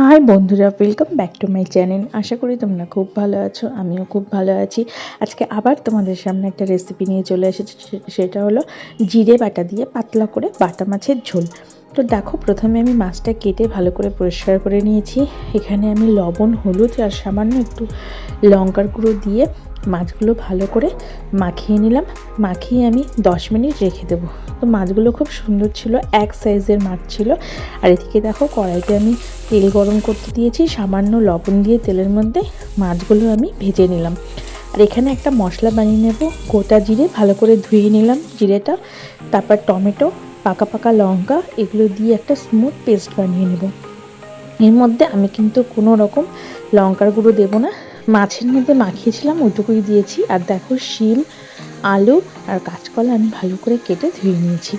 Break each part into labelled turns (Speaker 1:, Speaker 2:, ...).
Speaker 1: High বন্ধুরা welcome back to my channel আশা করি তোমরা খুব ভালো আছো, আমিও খুব ভালো আছি। আজকে আবার তোমাদের সামনে একটা রেসিপি নিয়ে চলে এসেছি সেটা হলো জিরে বাটা দিয়ে পাতলা করে বাটা মাছের ঝোল। তো দেখো, প্রথমে আমি মাছটা কেটে ভালো করে পরিষ্কার করে নিয়েছি। এখানে আমি লবণ, হলুদ আর সামান্য একটু লঙ্কার গুঁড়ো দিয়ে মাছগুলো ভালো করে মাখিয়ে নিলাম। মাখিয়ে আমি দশ মিনিট রেখে দেবো। তো মাছগুলো খুব সুন্দর ছিল, এক সাইজের মাছ ছিল। আর এদিকে দেখো কড়াইতে আমি তেল গরম করতে দিয়েছি, সামান্য লবণ দিয়ে তেলের মধ্যে মাছগুলো আমি ভেজে নিলাম। আর এখানে একটা মশলা বানিয়ে নেব, গোটা জিরে ভালো করে ধুয়ে নিলাম জিরেটা। তারপর টমেটো, পাকা পাকা লঙ্কা, এগুলো দিয়ে একটা স্মুথ পেস্ট বানিয়ে নেব। এর মধ্যে আমি কিন্তু কোনো রকম লঙ্কার গুঁড়ো দেবো না। মাছের মধ্যে মাখিয়েছিলাম, ওইটুকুই দিয়েছি। আর দেখো, শিম, আলু আর কাঁচকলা আমি ভালো করে কেটে ধুয়ে নিয়েছি।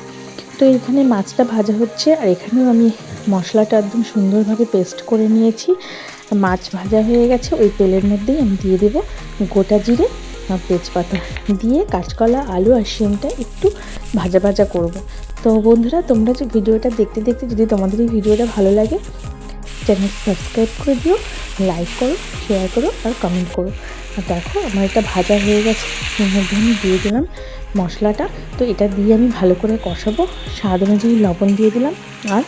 Speaker 1: তো এখানে মাছটা ভাজা হচ্ছে, আর এখানেও আমি মশলাটা একদম সুন্দরভাবে পেস্ট করে নিয়েছি। মাছ ভাজা হয়ে গেছে, ওই তেলের মধ্যেই আমি দিয়ে দেবো গোটা জিরে আর তেজপাতা। দিয়ে কাঁচকলা, আলু আর শিমটা একটু ভাজা ভাজা করব। তো বন্ধুরা, তোমরা যে ভিডিওটা দেখতে দেখতে যদি তোমাদের এই ভিডিওটা ভালো লাগে চ্যানেল সাবস্ক্রাইব করে দিও লাইক করো শেয়ার করো আর কমেন্ট করো। আর দেখো, আমার এটা ভাজা হয়ে গেছে। এর মধ্যে আমি দিয়ে দিলাম মশলাটা। তো এটা দিয়ে আমি ভালো করে কষাবো। স্বাদ অনুযায়ী লবণ দিয়ে দিলাম আর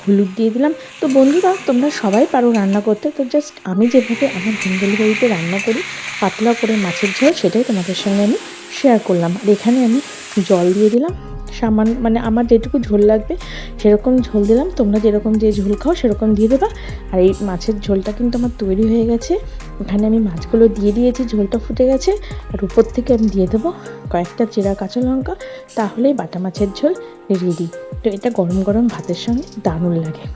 Speaker 1: হলুদ দিয়ে দিলাম। তো বন্ধুরা, তোমরা সবাই পারো রান্না করতে। তো জাস্ট আমি যেভাবে আমার হোম ডেলিভারিতে রান্না করি, পাতলা করে মাছের ঝোল, সেটাই তোমাদের সঙ্গে আমি শেয়ার করলাম। আর এখানে আমি জল দিয়ে দিলাম। সামান্য মানে আমার যেটুকু ঝোল লাগবে, সেরকম ঝোল দিলাম। তোমরা যেরকম যে ঝোল খাও, সেরকম দিয়ে দেবা। আর এই মাছের ঝোলটা কিন্তু আমার তৈরি হয়ে গেছে। ওখানে আমি মাছগুলো দিয়ে দিয়েছি, ঝোলটা ফুটে গেছে। আর উপর থেকে আমি দিয়ে দেবো কয়েকটা চেরা কাঁচা লঙ্কা। তাহলেই বাটা মাছের ঝোল রেডি। তো এটা গরম গরম ভাতের সঙ্গে দারুণ লাগে।